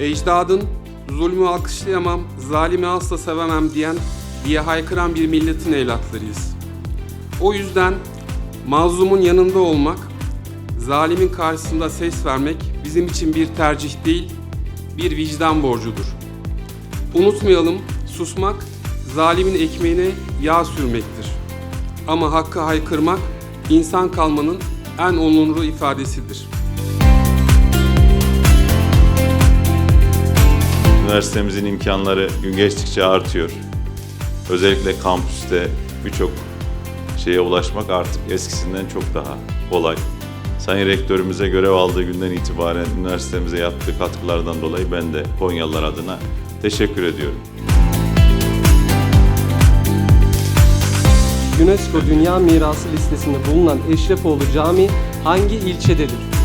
Ecdadın zulmü alkışlayamam, zalimi asla sevemem diyen diye haykıran bir milletin evlatlarıyız. O yüzden mazlumun yanında olmak, zalimin karşısında ses vermek bizim için bir tercih değil, bir vicdan borcudur. Unutmayalım, susmak zalimin ekmeğine yağ sürmektir. Ama hakkı haykırmak insan kalmanın en onurlu ifadesidir. Üniversitemizin imkanları gün geçtikçe artıyor. Özellikle kampüste birçok şeye ulaşmak artık eskisinden çok daha kolay. Sayın Rektörümüze görev aldığı günden itibaren üniversitemize yaptığı katkılardan dolayı ben de Konyalılar adına teşekkür ediyorum. UNESCO Dünya Mirası listesinde bulunan Eşrefoğlu Camii hangi ilçededir?